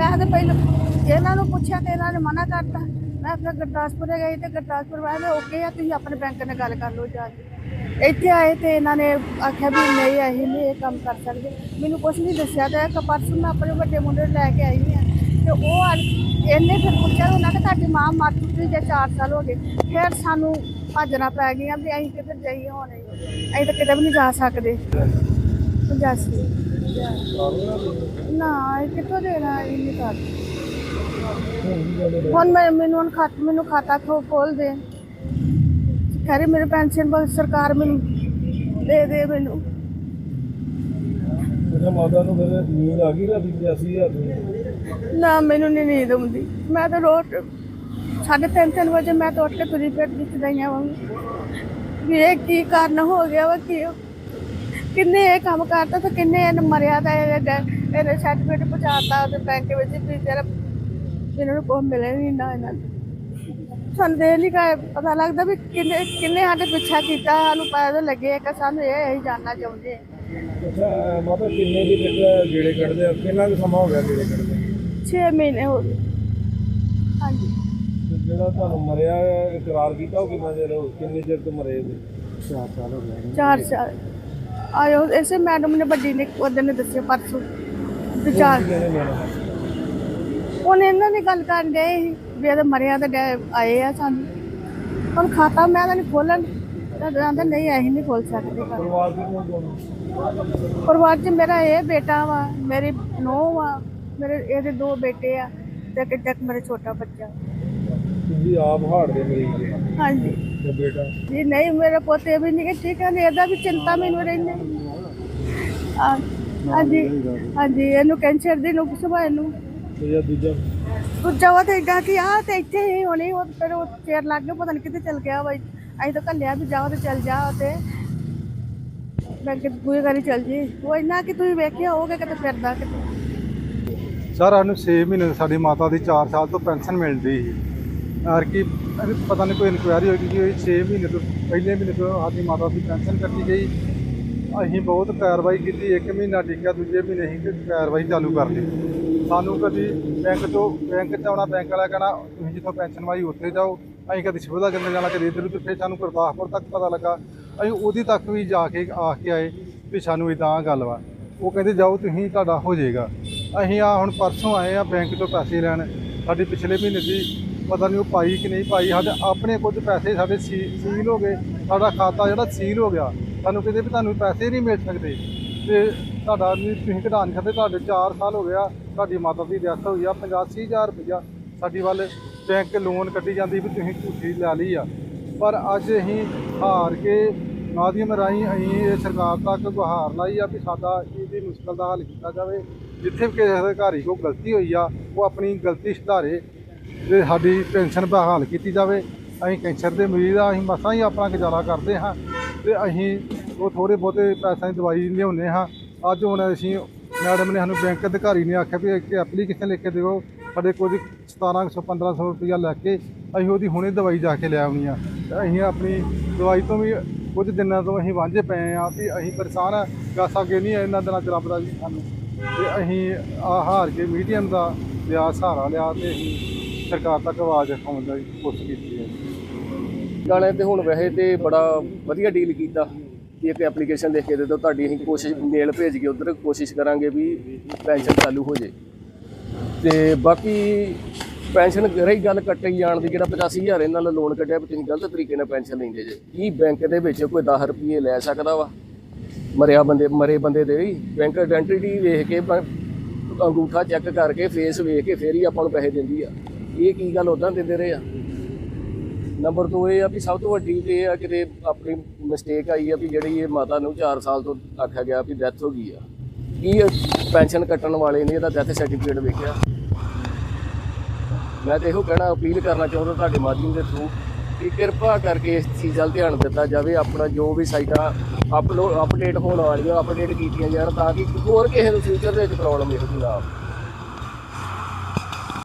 ਮੈਂ ਤਾਂ ਪਹਿਲਾਂ ਇਹਨਾਂ ਨੂੰ ਪੁੱਛਿਆ ਤੇ ਇਹਨਾਂ ਨੇ ਮਨਾ ਕਰਤਾ। ਮੈਂ ਫਿਰ ਗੁਰਦਾਸਪੁਰ ਗਈ ਤੇ ਗੁਰਦਾਸਪੁਰ ਵਾਲੇ ਓਕੇ ਆ ਤੁਸੀਂ ਆਪਣੇ ਬੈਂਕ ਨਾਲ ਗੱਲ ਕਰ ਲਓ ਜਾ ਕੇ। ਇੱਥੇ ਆਏ ਤੇ ਇਹਨਾਂ ਨੇ ਆਖਿਆ ਵੀ ਨਹੀਂ ਅਸੀਂ ਨਹੀਂ ਇਹ ਕੰਮ ਕਰ ਸਕਦੇ। ਮੈਨੂੰ ਕੁਝ ਨਹੀਂ ਦੱਸਿਆ ਤੇ ਇੱਕ ਪਰਸੋਂ ਮੈਂ ਆਪਣੇ ਵੱਡੇ ਮੁੰਡੇ ਨੂੰ ਲੈ ਕੇ ਆਈ ਹਾਂ। ਤੇ ਉਹ ਇਹਨੇ ਫਿਰ ਪੁੱਛਿਆ ਉਹਨਾਂ ਕਿ ਤੁਹਾਡੀ ਮਾਂ ਮਰ ਚੁੱਕੀ ਜੇ 4 ਸਾਲ ਹੋ ਗਏ। ਫਿਰ ਸਾਨੂੰ ਭੱਜਣਾ ਪੈ ਗਿਆ ਵੀ ਅਸੀਂ ਕਿੱਧਰ ਜਾਈਏ ਹੁਣ? ਅਸੀਂ ਤਾਂ ਕਿਤੇ ਵੀ ਨਹੀਂ ਜਾ ਸਕਦੇ। 85 ਨਾ ਇਹ ਕਿੱਥੋਂ ਦੇਣਾ ਇੰਨੀ ਕਰ। ਹੁਣ ਮੈਂ ਮੈਨੂੰ ਹੁਣ ਖਾਤ ਮੈਨੂੰ ਖਾਤਾ ਖੋ ਖੋਲ ਦੇ। ਕਰੇ ਮੇਰੇ ਪੈਨਸ਼ਨ ਬਸ ਸਰਕਾਰ ਮੈਨੂੰ ਦੇ ਦੇ ਮੈਨੂੰ। ਮੇਰਾ ਮਾਤਾ ਨੂੰ ਫਿਰ ਨੀਂਦ ਆ ਗਈ ਰਾਤੀ 85000 ਦੀ ਨਾ ਮੈਨੂੰ ਨਹੀਂ ਨੀਂਦ ਆਉਂਦੀ। ਮੈਂ ਤਾਂ ਰੋਜ਼ ਸਾਢੇ ਤਿੰਨ ਤਿੰਨ ਵਜੇ ਮੈਂ ਤਾਂ ਉੱਠ ਕੇ ਤੁਰੀ ਫਿਰਦੀ ਚਦਾਈਆਂ ਵਾਂਗ ਵੀ ਇਹ ਕੀ ਕਾਰਨ ਹੋ ਗਿਆ ਵਾ ਕੀ ਕਿੰਨੇ ਇਹ ਕੰਮ ਕਰਤਾ ਤੇ ਕਿੰਨੇ ਇਹਨੇ ਮਰਿਆ ਤਾਂ ਇਹ ਇਹਨੇ ਸਰਟੀਫਿਕੇਟ ਪਹੁੰਚਾਤਾ ਉਹਦੇ ਬੈਂਕ ਵਿੱਚ ਵੀ ਤੇਰਾ ਇਹਨਾਂ ਨੂੰ ਕੋਈ ਮਿਲੇ ਨਹੀਂ ਨਾ ਇਹਨਾਂ ਨੂੰ। ਸਾਨੂੰ ਦੇ ਨਹੀਂ ਕਾ ਪਤਾ ਲੱਗਦਾ ਵੀ ਕਿੰਨੇ ਕਿੰਨੇ ਸਾਡੇ ਪਿੱਛਾ ਕੀਤਾ ਸਾਨੂੰ ਪਤਾ ਤਾਂ ਲੱਗੇ ਕਿ ਸਾਨੂੰ ਇਹ ਅਸੀਂ ਜਾਣਨਾ ਚਾਹੁੰਦੇ ਅੱਛਾ ਮਾਤਾ ਕਿੰਨੇ ਦੀ ਗੇੜੇ ਕੱਢਦੇ ਆ? ਕਿੰਨਾ ਕੁ ਸਮਾਂ ਹੋ ਗਿਆ ਗੇੜੇ ਕੱਢਦੇ 6 ਮਹੀਨੇ ਹੋ ਗਏ। ਹਾਂਜੀ। ਤੇ ਜਿਹੜਾ ਤੁਹਾਨੂੰ ਮਰਿਆ ਇਕਰਾਰ ਕੀਤਾ ਉਹ ਕਿੰਨਾ ਚਿਰ ਹੋ ਕਿੰਨੇ ਚਿਰ ਤੋਂ ਮਰੇ ਸੀ 4 ਸਾਲ ਹੋ ਗਏ। ਚਾਰ ਸਾਲ। ਆਇਓ ਐਸੇ ਮੈਡਮ ਨੇ ਵੱਡੀ ਨੇ ਉਹਦੇ ਨੇ ਦੱਸਿਆ ਪਰਸੋਂ ਵੀ ਚਾਰ ਕਹਿੰਦੇ ਮੈਡਮ ਹੁਣ ਇਹਨਾਂ ਨੇ ਗੱਲ ਕਰਨ ਦੇ ਵੀ ਇਹਦੇ ਮਰਿਆ ਤੇ ਆਏ ਆ ਸਾਨੂੰ। ਹੁਣ ਖਾਤਾ ਮੈਂ ਤਾਂ ਨਹੀਂ ਖੋਲਣ ਕਹਿੰਦਾ ਨਹੀਂ ਅਸੀਂ ਨਹੀਂ ਖੋਲ ਸਕਦੇ। ਪਰਿਵਾਰ 'ਚ ਮੇਰਾ ਇਹ ਬੇਟਾ ਵਾ ਮੇਰੀ ਨੂੰਹ ਵਾ ਮੇਰੇ ਇਹਦੇ ਦੋ ਬੇਟੇ ਆ ਤੇ ਇੱਕ ਇੱਕ ਮੇਰਾ ਛੋਟਾ ਬੱਚਾ। ਤੁਸੀਂ ਆਪ ਹਾਰਟ ਦੇ ਮਰੀਜ਼ ਹਾਂਜੀ। ਤੇ ਬੇਟਾ? ਜੀ ਨਹੀਂ ਮੇਰੇ ਪੋਤੇ ਵੀ ਨਹੀਂ ਠੀਕ ਹੈ ਇਹਦਾ ਵੀ ਚਿੰਤਾ ਮੈਨੂੰ ਰਹਿੰਦੀ। ਆ ਹਾਂਜੀ ਹਾਂਜੀ ਇਹਨੂੰ ਕੈਂਸਰ ਦੀ ਨੂੰ ਸੁਭਾ ਇਹਨੂੰ। ਤੇ ਜਾਂ ਦੂਜਾ? ਦੂਜਾ ਵਾ ਤੇ ਏਡਾ ਕਿ ਆ ਤੇ ਇੱਥੇ ਹੀ ਹੋਣੀ ਉਹ ਫਿਰ ਉਹ ਚੇਰ ਲੱਗ ਗਿਆ ਪਤਾ ਨਹੀਂ ਕਿੱਥੇ ਚਲ ਗਿਆ ਵਾ। ਅਸੀਂ ਤਾਂ ਕੱਲਿਆ ਵੀ ਜਾਓ ਤੇ ਚਲ ਜਾ ਤੇ। ਬੈਂਕ ਪੂਰੀ ਕਰੀ ਚਲ ਜੀ। ਉਹ ਇੰਨਾ ਕਿ ਤੁਸੀਂ ਵੇਖਿਆ ਹੋਗੇ ਕਿਤੇ ਫਿਰਦਾ ਕਿਤੇ। ਸਰ ਸਾਨੂੰ 6 ਮਹੀਨੇ ਸਾਡੀ ਮਾਤਾ ਦੀ 4 ਸਾਲ ਤੋਂ ਪੈਨਸ਼ਨ ਮਿਲਦੀ ਸੀ। ਔਰ ਕੀ ਇਹਨੂੰ ਪਤਾ ਨਹੀਂ, ਕੋਈ ਇਨਕੁਆਇਰੀ ਹੋਈ ਕਿ ਇਹ 6 ਮਹੀਨੇ ਤੋਂ, ਪਹਿਲੇ ਮਹੀਨੇ ਤੋਂ ਸਾਡੀ ਮਾਤਾ ਦੀ ਪੈਨਸ਼ਨ ਕੱਟੀ ਗਈ। ਅਸੀਂ ਬਹੁਤ ਕਾਰਵਾਈ ਕੀਤੀ, ਇੱਕ ਮਹੀਨਾ ਟਿਕਿਆ ਦੂਜੇ ਮਹੀਨੇ ਅਸੀਂ ਕਿ ਕਾਰਵਾਈ ਚਾਲੂ ਕਰ ਲਈ। ਸਾਨੂੰ ਕਦੀ ਬੈਂਕ ਤੋਂ ਬੈਂਕ 'ਚ ਆਉਣਾ ਬੈਂਕ ਵਾਲਾ ਕਹਿਣਾ, ਤੁਸੀਂ ਜਿੱਥੋਂ ਪੈਨਸ਼ਨ ਵਾਈ ਉੱਥੇ ਜਾਓ। ਅਸੀਂ ਕਦੀ ਸਿਵਲ ਜੰਦਰ ਜਾਣਾ, ਕਦੇ ਇੱਧਰ ਉੱਧਰ ਫਿਰ ਸਾਨੂੰ ਗੁਰਦਾਸਪੁਰ ਤੱਕ ਪਤਾ ਲੱਗਾ। ਅਸੀਂ ਉਹਦੀ ਤੱਕ ਵੀ ਜਾ ਕੇ ਆ ਕੇ ਆਏ ਵੀ ਸਾਨੂੰ ਇਦਾਂ ਗੱਲ ਵਾ। ਉਹ ਕਹਿੰਦੇ, ਜਾਓ, ਤੁਸੀਂ, ਤੁਹਾਡਾ ਹੋ ਜਾਏਗਾ। ਅਸੀਂ ਆ ਹੁਣ ਪਰਸੋਂ ਆਏ ਆ ਬੈਂਕ ਤੋਂ ਪੈਸੇ ਲੈਣ। ਸਾਡੀ ਪਿਛਲੇ ਮਹੀਨੇ ਦੀ ਪਤਾ ਨਹੀਂ ਉਹ ਪਾਈ ਕਿ ਨਹੀਂ ਪਾਈ, ਸਾਡੇ ਆਪਣੇ ਕੁਝ ਪੈਸੇ ਸਾਡੇ ਸੀ- ਸੀਲ ਹੋ ਗਏ, ਸਾਡਾ ਖਾਤਾ ਜਿਹੜਾ ਸੀਲ ਹੋ ਗਿਆ, ਸਾਨੂੰ ਕਹਿੰਦੇ ਵੀ ਤੁਹਾਨੂੰ ਪੈਸੇ ਨਹੀਂ ਮਿਲ ਸਕਦੇ। ਤੇ ਤੁਹਾਡਾ ਨਹੀਂ ਤੁਸੀਂ ਕਢਾ ਨਹੀਂ ਸਕਦੇ, ਤੁਹਾਡੇ 4 ਸਾਲ ਹੋ ਗਿਆ, ਤੁਹਾਡੀ ਮਾਤਾ ਦੀ ਡੈਥ ਹੋਈ ਆ 85000 ਰੁਪਇਆ ਸਾਡੀ ਵੱਲ ਬੈਂਕ ਲੋਨ ਕੱਢੀ ਜਾਂਦੀ ਵੀ ਤੁਸੀਂ ਝੂਠੀ ਲੈ ਲਈ ਆ। ਪਰ ਅੱਜ ਅਸੀਂ ਹਾਰ ਕੇ ਮਾਧਿਅਮ ਰਾਹੀਂ ਅਸੀਂ ਸਰਕਾਰ ਤੱਕ ਗੁਹਾਰ ਲਾਈ ਆ ਵੀ ਸਾਡਾ ਇਹਦੀ ਮੁਸ਼ਕਲ ਦਾ ਹੱਲ ਕੀਤਾ ਜਾਵੇ। ਜਿੱਥੇ ਵੀ ਕਿਸੇ ਅਧਿਕਾਰੀ ਕੋਲ ਗਲਤੀ ਹੋਈ ਆ, ਉਹ ਆਪਣੀ ਗਲਤੀ ਸੁਧਾਰੇ। ਤੇ ਸਾਡੀ ਪੈਨਸ਼ਨ ਬਹਾਲ ਕੀਤੀ ਜਾਵੇ, ਅਸੀਂ ਕੈਂਸਰ ਦੇ ਮਰੀਜ਼ ਆ, ਅਸੀਂ ਮਸਾਂ ਹੀ ਆਪਣਾ ਗੁਜ਼ਾਰਾ ਕਰਦੇ ਹਾਂ ਤੇ ਅਸੀਂ ਉਹ ਥੋੜੇ ਬਹੁਤੇ ਪੈਸਿਆਂ ਦੀ ਦਵਾਈ ਲਿਆਉਂਦੇ ਹਾਂ। ਅੱਜ ਹੁਣ ਅਸੀਂ ਮੈਡਮ ਨੇ ਸਾਨੂੰ ਬੈਂਕ ਅਧਿਕਾਰੀ ਨੇ ਆਖਿਆ ਵੀ ਇੱਕ ਐਪਲੀਕੇਸ਼ਨ ਲਿਖ ਕੇ ਦਿਓ, ਸਾਡੇ ਕੋਲ 1700 1500 ਰੁਪਇਆ ਲੈ ਕੇ ਅਸੀਂ ਉਹਦੀ ਹੁਣੇ ਦਵਾਈ ਜਾ ਕੇ ਲੈ ਆਉਣੀ ਆ ਤੇ ਅਸੀਂ ਆਪਣੀ ਦਵਾਈ ਤੋਂ ਵੀ ਕੁਝ ਦਿਨਾਂ ਤੋਂ ਅਸੀਂ ਵਾਂਝੇ ਪਏ ਆ ਵੀ ਅਸੀਂ ਪਰੇਸ਼ਾਨ ਆ ਗਾ ਅੱਗੇ ਨਹੀਂ ਇਹਨਾਂ ਦਿਨਾਂ ਚ ਰੱਬ ਦਾ ਜੀ ਸਾਨੂੰ। ਤੇ ਅਸੀਂ ਆ ਹਾਰ ਕੇ ਮੀਡੀਅਮ ਦਾ ਲਿਆ ਸਹਾਰਾ ਲਿਆ ਤੇ ਅਸੀਂ ਸਰਕਾਰ ਤੱਕ ਆਵਾਜ਼ ਉਠਾਉਣ ਦੀ ਕੋਸ਼ਿਸ਼ ਕੀਤੀ ਹੈ। ਗਾਣੇ ਤੇ ਹੁਣ ਵੈਸੇ ਤੇ ਬੜਾ ਵਧੀਆ ਡੀਲ ਕੀਤਾ ਵੀ ਇੱਕ ਐਪਲੀਕੇਸ਼ਨ ਲਿਖ ਕੇ ਦੇ ਦਿਓ, ਤੁਹਾਡੀ ਅਸੀਂ ਕੋਸ਼ਿਸ਼ ਮੇਲ ਭੇਜ ਕੇ ਉਧਰ ਕੋਸ਼ਿਸ਼ ਕਰਾਂਗੇ ਵੀ ਪੈਨਸ਼ਨ ਚਾਲੂ ਹੋ ਜੇ। ਤੇ ਬਾਕੀ ਪੈਨਸ਼ਨ ਰਹੀ ਗੱਲ ਕੱਟੀ ਜਾਣ ਦੀ, ਜਿਹੜਾ 85000 ਇਹਨਾਂ ਨਾਲ ਲੋਨ ਕੱਢਿਆ ਵੀ ਤੁਸੀਂ ਗਲਤ ਤਰੀਕੇ ਨਾਲ ਪੈਨਸ਼ਨ ਲੈਂਦੇ ਜੇ। ਕੀ ਬੈਂਕ ਦੇ ਵਿੱਚ ਕੋਈ 10 ਰੁਪਏ ਲੈ ਸਕਦਾ ਵਾ? ਮਰਿਆ ਬੰਦੇ, ਮਰੇ ਬੰਦੇ ਦੇ ਵੀ ਬੈਂਕ ਆਇਡੈਂਟੀਟੀ ਵੇਖ ਕੇ ਅੰਗੂਠਾ ਚੈੱਕ ਕਰਕੇ ਫੇਸ ਵੇਖ ਕੇ ਫੇਰ ਹੀ ਆਪਾਂ ਨੂੰ ਪੈਸੇ ਦਿੰਦੀ ਆ। ਇਹ ਕੀ ਗੱਲ ਉਦਾਂ ਦਿੰਦੇ ਰਹੇ ਆ? ਨੰਬਰ 2 ਇਹ ਆ ਵੀ ਸਭ ਤੋਂ ਵੱਡੀ ਤੇ ਇਹ ਆ ਕਿਤੇ ਆਪਣੀ ਮਿਸਟੇਕ ਆਈ ਆ ਵੀ ਜਿਹੜੀ ਇਹ ਮਾਤਾ ਨੂੰ 4 ਸਾਲ ਤੋਂ ਆਖਿਆ ਗਿਆ ਵੀ ਡੈਥ ਹੋ ਗਈ ਆ। ਕੀ ਪੈਨਸ਼ਨ ਕੱਟਣ ਵਾਲੇ ਨੇ ਇਹਦਾ ਡੈਥ ਸਰਟੀਫਿਕੇਟ ਵੇਖਿਆ? ਮੈਂ ਤੇ ਇਹੋ ਕਹਿਣਾ, ਅਪੀਲ ਕਰਨਾ ਚਾਹੁੰਦਾ ਤੁਹਾਡੇ ਮਾਧਿਅਮ ਦੇ ਥਰੂ ਕਿ ਕਿਰਪਾ ਕਰਕੇ ਇਸ ਚੀਜ਼ ਵੱਲ ਧਿਆਨ ਦਿੱਤਾ ਜਾਵੇ, ਆਪਣਾ ਜੋ ਵੀ ਸਾਈਟਾਂ ਅਪਲੋਡ ਅਪਡੇਟ ਹੋਣ ਵਾਲੀਆਂ ਅਪਡੇਟ ਕੀਤੀਆਂ ਜਾਣ ਤਾਂ ਕਿ ਹੋਰ ਕਿਸੇ ਨੂੰ ਫਿਊਚਰ ਦੇ ਵਿੱਚ ਪ੍ਰੋਬਲਮ ਇਹੋ ਜਿਹੀ ਨਾ ਆਵੇ।